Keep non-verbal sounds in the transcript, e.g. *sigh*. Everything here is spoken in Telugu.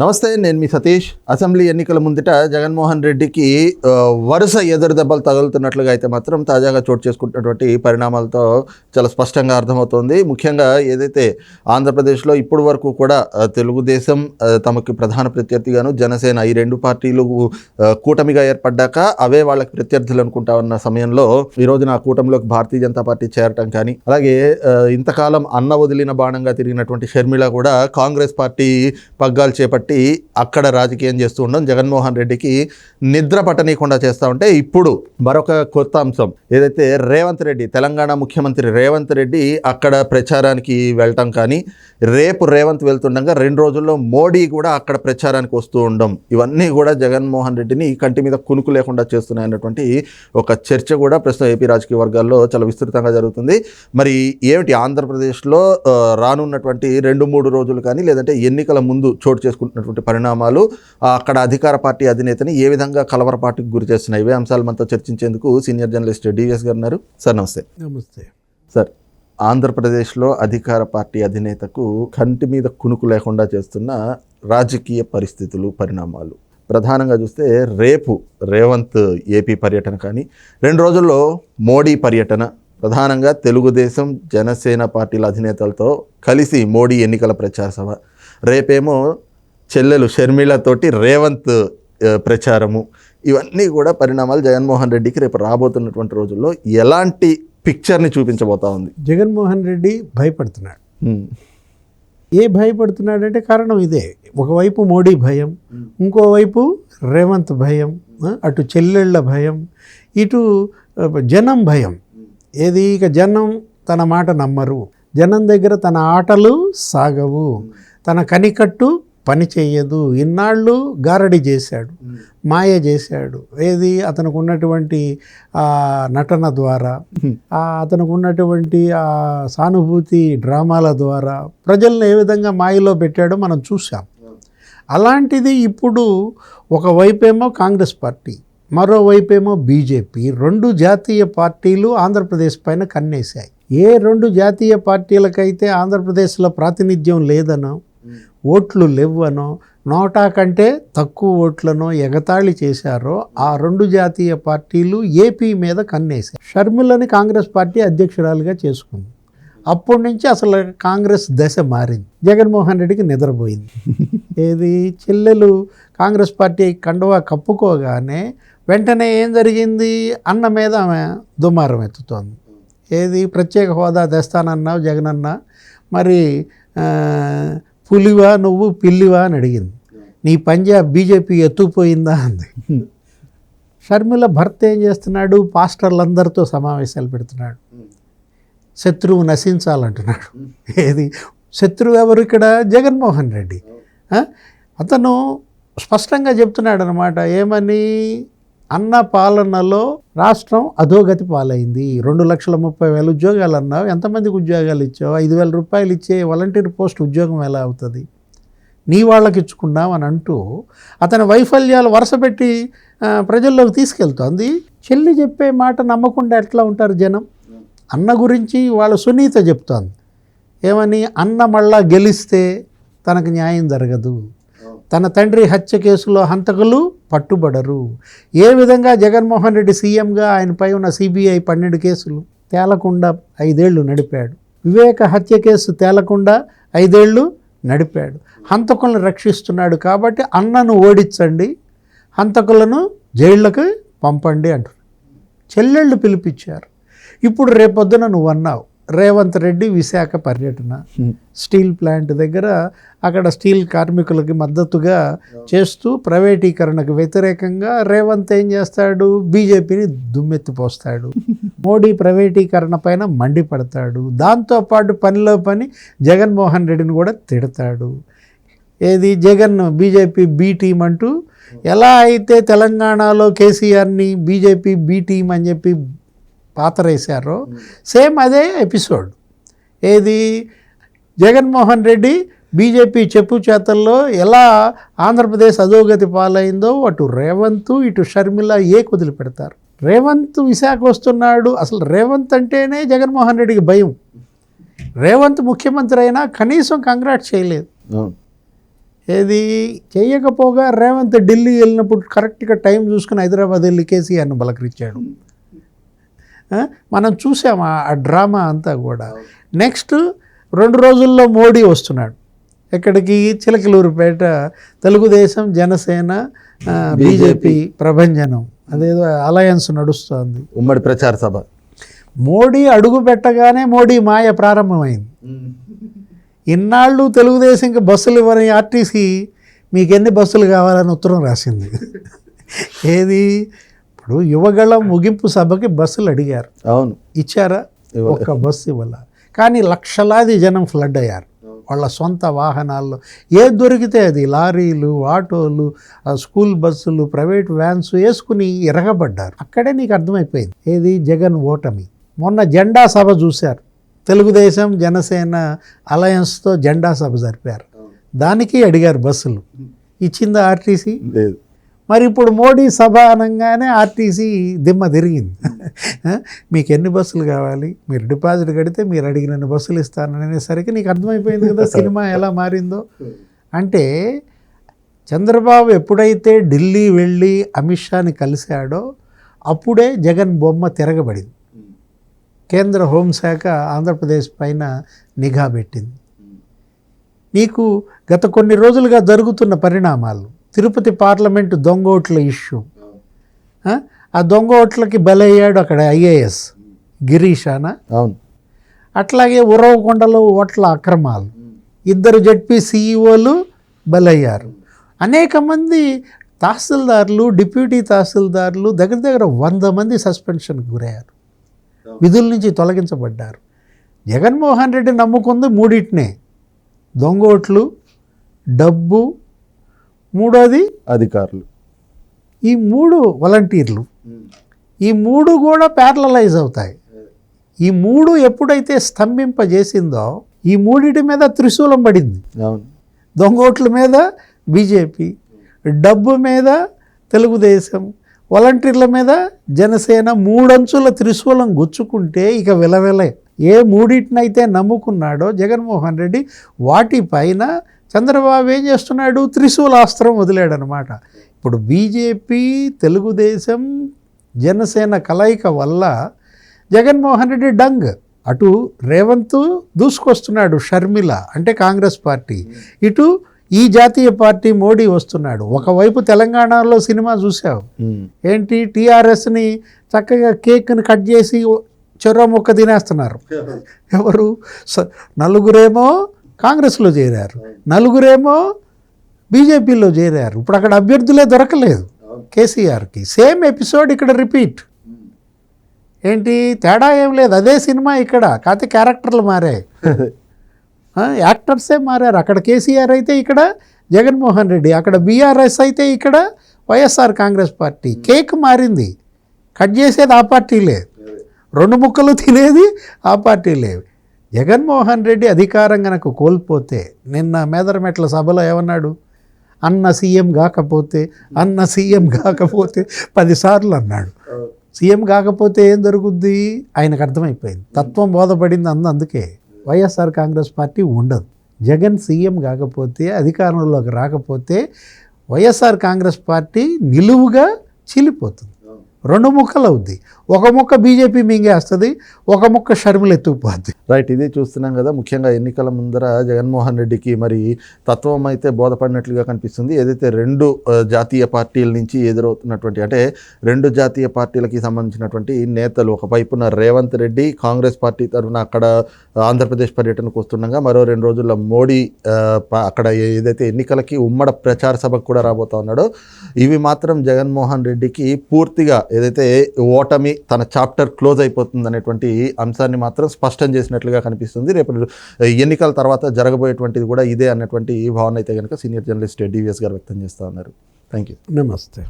నమస్తే నేను మీ సతీష్. అసెంబ్లీ ఎన్నికల ముందట జగన్మోహన్ రెడ్డికి వరుస ఎదురు దెబ్బలు తగులుతున్నట్లుగా అయితే మాత్రం తాజాగా చోటు చేసుకుంటున్నటువంటి పరిణామాలతో చాలా స్పష్టంగా అర్థమవుతోంది. ముఖ్యంగా ఏదైతే ఆంధ్రప్రదేశ్లో ఇప్పటి వరకు కూడా తెలుగుదేశం తమకి తమకు ప్రధాన ప్రత్యర్థిగాను జనసేన ఈ రెండు పార్టీలు కూటమిగా ఏర్పడ్డాక అవే వాళ్ళకి ప్రత్యర్థులు అనుకుంటా ఉన్న సమయంలో ఈ రోజున కూటమిలోకి భారతీయ జనతా పార్టీ చేరటం కానీ అలాగే ఇంతకాలం అన్న వదిలిన బాణంగా తిరిగినటువంటి షర్మిళ కూడా కాంగ్రెస్ పార్టీ పగ్గాలు చేపట్టి అక్కడ రాజకీయం చేస్తూ ఉండడం జగన్మోహన్ రెడ్డికి నిద్ర పట్టనీయకుండా చేస్తూ ఉంటే ఇప్పుడు మరొక కొత్త అంశం. ఏదైతే రేవంత్ రెడ్డి తెలంగాణ ముఖ్యమంత్రి రేవంత్ రెడ్డి అక్కడ ప్రచారానికి వెళ్ళటం కానీ రేపు రేవంత్ వెళ్తుండగా రెండు రోజుల్లో మోడీ కూడా అక్కడ ప్రచారానికి వస్తూ ఉండడం ఇవన్నీ కూడా జగన్మోహన్ రెడ్డిని కంటి మీద కునుకు లేకుండా చేస్తున్నాయన్నటువంటి ఒక చర్చ కూడా ప్రస్తుతం ఏపీ రాజకీయ వర్గాల్లో చాలా విస్తృతంగా జరుగుతుంది. మరి ఏమిటి ఆంధ్రప్రదేశ్లో రానున్నటువంటి రెండు మూడు రోజులు కానీ లేదంటే ఎన్నికల ముందు చోటు చేసుకుంటున్నటువంటి పరిణామాలు అక్కడ అధికార పార్టీ అధినేతని ఏ విధంగా కలవరపాటుకు గురి చేస్తున్నాయి? ఇవే అంశాలు మనతో చర్చించేందుకు సీనియర్ జర్నలిస్ట్ డివిఎస్ గారు ఉన్నారు. సార్ నమస్తే. నమస్తే. సార్ ఆంధ్రప్రదేశ్లో అధికార పార్టీ అధినేతకు కంటి మీద కునుకు లేకుండా చేస్తున్న రాజకీయ పరిస్థితులు పరిణామాలు. ప్రధానంగా చూస్తే రేపు రేవంత్ ఏపీ పర్యటన కానీ రెండు రోజుల్లో మోడీ పర్యటన. ప్రధానంగా తెలుగుదేశం జనసేన పార్టీల అధినేతలతో కలిసి మోడీ ఎన్నికల ప్రచార సభ. రేపేమో చెల్లెలు షర్మిలతోటి రేవంత్ ప్రచారము. ఇవన్నీ కూడా పరిణామాలు జగన్మోహన్ రెడ్డికి రేపు రాబోతున్నటువంటి రోజుల్లో ఎలాంటి పిక్చర్ని చూపించబోతా ఉంది? జగన్మోహన్ రెడ్డి భయపడుతున్నాడు. ఏ భయపడుతున్నాడంటే కారణం ఇదే. ఒకవైపు మోడీ భయం ఇంకోవైపు రేవంత్ భయం అటు చెల్లెళ్ళ భయం ఇటు జనం భయం. ఏది ఇక జనం తన మాట నమ్మరు. జనం దగ్గర తన ఆటలు సాగవు. తన కనికట్టు పని చెయ్యదు. ఇన్నాళ్ళు గారడి చేశాడు. మాయ చేశాడు. ఏది? అతనికి ఉన్నటువంటి ఆ నటన ద్వారా అతనికి ఉన్నటువంటి ఆ సానుభూతి డ్రామాల ద్వారా ప్రజల్ని ఏ విధంగా మాయలో పెట్టాడో మనం చూసాం అలాంటిది ఇప్పుడు ఒకవైపేమో కాంగ్రెస్ పార్టీ మరోవైపేమో బీజేపీ. రెండు జాతీయ పార్టీలు ఆంధ్రప్రదేశ్ పైన కన్నేశాయి. ఏ రెండు జాతీయ పార్టీలకైతే ఆంధ్రప్రదేశ్లో ప్రాతినిధ్యం లేదనో ఓట్లు లేవనో నోటా కంటే తక్కువ ఓట్లను ఎగతాళి చేశారో ఆ రెండు జాతీయ పార్టీలు ఏపీ మీద కన్నేశాయి. షర్మిలని కాంగ్రెస్ పార్టీ అధ్యక్షురాలుగా చేసుకుంది. అప్పటి నుంచి అసలు కాంగ్రెస్ దశ మారింది. జగన్మోహన్ రెడ్డికి నిద్రపోయింది. *laughs* ఏది? చెల్లెలు కాంగ్రెస్ పార్టీ కండువా కప్పుకోగానే వెంటనే ఏం జరిగింది? అన్న మీద ఆమె దుమారం ఎత్తుతోంది. ఏది? ప్రత్యేక హోదా తెస్తానన్నావు జగనన్న. మరి పులివా నువ్వు పిల్లివా అని అడిగింది. నీ పంజాబ్ బీజేపీ ఎత్తుపోయిందా అంది. షర్మిల భర్త ఏం చేస్తున్నాడు? పాస్టర్లందరితో సమావేశాలు పెడుతున్నాడు. శత్రువు నశించాలంటున్నాడు. ఏది? శత్రువు ఎవరు ఇక్కడ? జగన్మోహన్ రెడ్డి. అతను స్పష్టంగా చెప్తున్నాడు అనమాట ఏమని? అన్న పాలనలో రాష్ట్రం అధోగతి పాలైంది. రెండు లక్షల ముప్పై వేల ఉద్యోగాలు అన్నావు. ఎంతమందికి ఉద్యోగాలు ఇచ్చావు? ఐదు వేల రూపాయలు ఇచ్చే వాలంటీర్ పోస్ట్ ఉద్యోగం ఎలా అవుతుంది? నీ వాళ్ళకి ఇచ్చుకున్నాం అని అంటూ అతని వైఫల్యాలు వరుసపెట్టి ప్రజల్లోకి తీసుకెళ్తోంది. చెల్లి చెప్పే మాట నమ్మకుండా ఎట్లా ఉంటారు జనం? అన్న గురించి వాళ్ళ సునీత చెప్తోంది. ఏమని? అన్న మళ్ళా గెలిస్తే తనకు న్యాయం జరగదు. తన తండ్రి హత్య కేసులో హంతకులు పట్టుబడరు. ఏ విధంగా జగన్మోహన్ రెడ్డి సీఎంగా ఆయనపై ఉన్న సిబిఐ పన్నెండు కేసులు తేలకుండా ఐదేళ్ళు నడిపాడు. వివేక హత్య కేసు తేలకుండా ఐదేళ్ళు నడిపాడు. హంతకులను రక్షిస్తున్నాడు కాబట్టి అన్నను ఓడించండి హంతకులను జైళ్ళకు పంపండి అంటారు చెల్లెళ్ళు పిలిపించారు. ఇప్పుడు రేపొద్దున నువ్వు అన్నావు రేవంత్ రెడ్డి విశాఖ పర్యటన. స్టీల్ ప్లాంట్ దగ్గర అక్కడ స్టీల్ కార్మికులకి మద్దతుగా చేస్తూ ప్రైవేటీకరణకు వ్యతిరేకంగా రేవంత్ ఏం చేస్తాడు? బీజేపీని దుమ్మెత్తిపోస్తాడు. *laughs* మోడీ ప్రైవేటీకరణ పైన మండిపడతాడు. దాంతోపాటు పనిలో పని జగన్మోహన్ రెడ్డిని కూడా తిడతాడు. ఏది? జగన్ బీజేపీ బి టీం అంటూ ఎలా అయితే తెలంగాణలో కేసీఆర్ని బీజేపీ బి టీం అని చెప్పి పాతరేశారో. సేమ్ అదే ఎపిసోడ్. ఏది? జగన్మోహన్ రెడ్డి బీజేపీ చెప్పు చేతల్లో ఎలా ఆంధ్రప్రదేశ్ అధోగతి పాలైందో అటు రేవంత్ ఇటు షర్మిల ఏ కుదిలి పెడతారు? రేవంత్ విశాఖ వస్తున్నాడు. అసలు రేవంత్ అంటేనే జగన్మోహన్ రెడ్డికి భయం. రేవంత్ ముఖ్యమంత్రి అయినా కనీసం కంగ్రాట్ చేయలేదు. ఏది? చేయకపోగా రేవంత్ ఢిల్లీ వెళ్ళినప్పుడు కరెక్ట్గా టైం చూసుకుని హైదరాబాద్ వెళ్ళి కేసీఆర్ను బలకరించాడు? మనం చూసాం ఆ- డ్రామా అంతా కూడా. నెక్స్ట్ రెండు రోజుల్లో మోడీ వస్తున్నాడు. ఎక్కడికి? చిలకలూరుపేట తెలుగుదేశం జనసేన బీజేపీ. ప్రభంజనం. అదేదో అలయన్స్ నడుస్తోంది. ఉమ్మడి ప్రచార సభ. మోడీ అడుగు పెట్టగానే మోడీ మాయ ప్రారంభమైంది. *laughs* ఇన్నాళ్ళు తెలుగుదేశంకి బస్సులు ఇవ్వని ఆర్టీసీ మీకు ఎన్ని బస్సులు కావాలని ఉత్తరం రాసింది? *laughs* ఏది? ఇప్పుడు యువగళం ముగింపు సభకి బస్సులు అడిగారు. అవును. ఇచ్చారా. ఒక్క బస్సు ఇవ్వాల. కానీ లక్షలాది జనం ఫ్లడ్ అయ్యారు. వాళ్ళ సొంత వాహనాల్లో. ఏది దొరికితే అది లారీలు ఆటోలు స్కూల్ బస్సులు ప్రైవేట్ వ్యాన్స్ వేసుకుని ఎరగబడ్డారు. అక్కడే నీకు అర్థమైపోయింది. ఏది? జగన్ ఓటమి. మొన్న జెండా సభ చూశారు. తెలుగుదేశం జనసేన అలయన్స్తో జెండా సభ జరిపారు. దానికి అడిగారు బస్సులు. ఇచ్చిందా ఆర్టీసీ? లేదు. మరి ఇప్పుడు మోడీ సభ అనగానే ఆర్టీసీ దిమ్మ తిరిగింది. మీకు ఎన్ని బస్సులు కావాలి? మీరు డిపాజిట్ కడితే మీరు అడిగినన్ని బస్సులు ఇస్తానని అనేసరికి నీకు అర్థమైపోయింది కదా సినిమా ఎలా మారిందో? అంటే చంద్రబాబు ఎప్పుడైతే ఢిల్లీ వెళ్ళి అమిత్ షాని కలిశాడో అప్పుడే జగన్ బొమ్మ తిరగబడింది. కేంద్ర హోంశాఖ ఆంధ్రప్రదేశ్ పైన నిఘా పెట్టింది. నీకు గత కొన్ని రోజులుగా జరుగుతున్న పరిణామాలు తిరుపతి పార్లమెంటు దొంగ ఓట్ల ఇష్యూ. ఆ? దొంగ ఓట్లకి బలయ్యాడు అక్కడ ఐఏఎస్ గిరీష్ అనా అవును. అట్లాగే ఉరవకొండలో ఓట్ల అక్రమాలు. ఇద్దరు జడ్పీ సీఈఓలు బలయ్యారు. అనేక మంది తహసీల్దార్లు డిప్యూటీ తహసీల్దార్లు దగ్గర దగ్గర వంద మంది సస్పెన్షన్కి గురయ్యారు. విధుల నుంచి తొలగించబడ్డారు. జగన్మోహన్ రెడ్డి నమ్ముకుంది మూడింటినే. దొంగ ఓట్లు డబ్బు మూడోది అధికారులు. ఈ మూడు వాలంటీర్లు ఈ మూడు కూడా ప్యారలైజ్ అవుతాయి. ఈ మూడు ఎప్పుడైతే స్తంభింపజేసిందో ఈ మూడిటి మీద త్రిశూలం పడింది. అవును. దొంగోట్ల మీద బీజేపీ డబ్బు మీద తెలుగుదేశం వాలంటీర్ల మీద జనసేన మూడంచుల త్రిశూలం గుచ్చుకుంటే ఇక విలవిలే. ఏ మూడింటినైతే నమ్ముకున్నాడో జగన్మోహన్ రెడ్డి వాటిపైన చంద్రబాబు ఏం చేస్తున్నాడు? త్రిశూలాస్త్రం వదిలాడనమాట. ఇప్పుడు బీజేపీ తెలుగుదేశం జనసేన కలయిక వల్ల జగన్మోహన్ రెడ్డి డంగ్. అటు రేవంత్ దూసుకొస్తున్నాడు షర్మిల అంటే కాంగ్రెస్ పార్టీ. ఇటు ఈ జాతీయ పార్టీ మోడీ వస్తున్నాడు. ఒకవైపు తెలంగాణలో సినిమా చూసావు. ఏంటి? టీఆర్ఎస్ని చక్కగా కేక్ని కట్ చేసి చెరో మొక్క తినేస్తున్నారు. *laughs* ఎవరు? నలుగురేమో కాంగ్రెస్లో చేరారు. నలుగురేమో బీజేపీలో చేరారు. ఇప్పుడు అక్కడ అభ్యర్థులే దొరకలేదు కేసీఆర్కి. సేమ్ ఎపిసోడ్ ఇక్కడ రిపీట్. ఏంటి? తేడా ఏం లేదు. అదే సినిమా ఇక్కడ. కాకపోతే క్యారెక్టర్లు మారాయి యాక్టర్సే మారారు. అక్కడ కేసీఆర్ అయితే ఇక్కడ జగన్మోహన్ రెడ్డి. అక్కడ బీఆర్ఎస్ అయితే ఇక్కడ వైఎస్ఆర్ కాంగ్రెస్ పార్టీ. కేక్ మారింది. కట్ చేసేది ఆ పార్టీలే రెండు ముక్కలు తినేది ఆ పార్టీలే జగన్మోహన్ రెడ్డి అధికారం కనుక కోల్పోతే నిన్న మేదరమెట్ల సభలో ఏమన్నాడు? అన్న సీఎం కాకపోతే అన్న సీఎం కాకపోతే పదిసార్లు అన్నాడు. సీఎం కాకపోతే ఏం జరుగుద్ది? ఆయనకు అర్థమైపోయింది. తత్వం బోధపడింది అందు అందుకే. వైఎస్ఆర్ కాంగ్రెస్ పార్టీ ఉండదు. జగన్ సీఎం కాకపోతే అధికారంలోకి రాకపోతే వైఎస్ఆర్ కాంగ్రెస్ పార్టీ నిలువుగా చీలిపోతుంది. రెండు ముక్కలు అవుద్ది. ఒక ముక్క బీజేపీ మింగేస్తుంది ఒక ముక్క షర్మిల ఎత్తుకుపోద్ది. రైట్ ఇది చూస్తున్నాం కదా ముఖ్యంగా ఎన్నికల ముందర జగన్మోహన్ రెడ్డికి మరి తత్వం అయితే బోధపడినట్లుగా కనిపిస్తుంది. ఏదైతే రెండు జాతీయ పార్టీల నుంచి ఎదురవుతున్నటువంటి అంటే రెండు జాతీయ పార్టీలకి సంబంధించినటువంటి నేతలు ఒక వైపున రేవంత్ రెడ్డి కాంగ్రెస్ పార్టీ తరఫున అక్కడ ఆంధ్రప్రదేశ్ పర్యటనకు వస్తుండగా మరో రెండు రోజుల్లో మోడీ ప- అక్కడ ఏదైతే ఎన్నికలకి ఉమ్మడ ప్రచార సభకు కూడా రాబోతా ఉన్నాడో ఇవి మాత్రం జగన్మోహన్ రెడ్డికి పూర్తిగా ఏదైతే ఓటమి తన చాప్టర్ క్లోజ్ అయిపోతుంది అనేటువంటి అంశాన్ని మాత్రం స్పష్టం చేసినట్లుగా కనిపిస్తుంది. రేపు ఎన్నికల తర్వాత జరగబోయేటువంటిది కూడా ఇదే అన్నటువంటి భావన అయితే కనుక సీనియర్ జర్నలిస్ట్ డివిఎస్ గారు వ్యక్తం చేస్తూ ఉన్నారు. థ్యాంక్ యూ నమస్తే.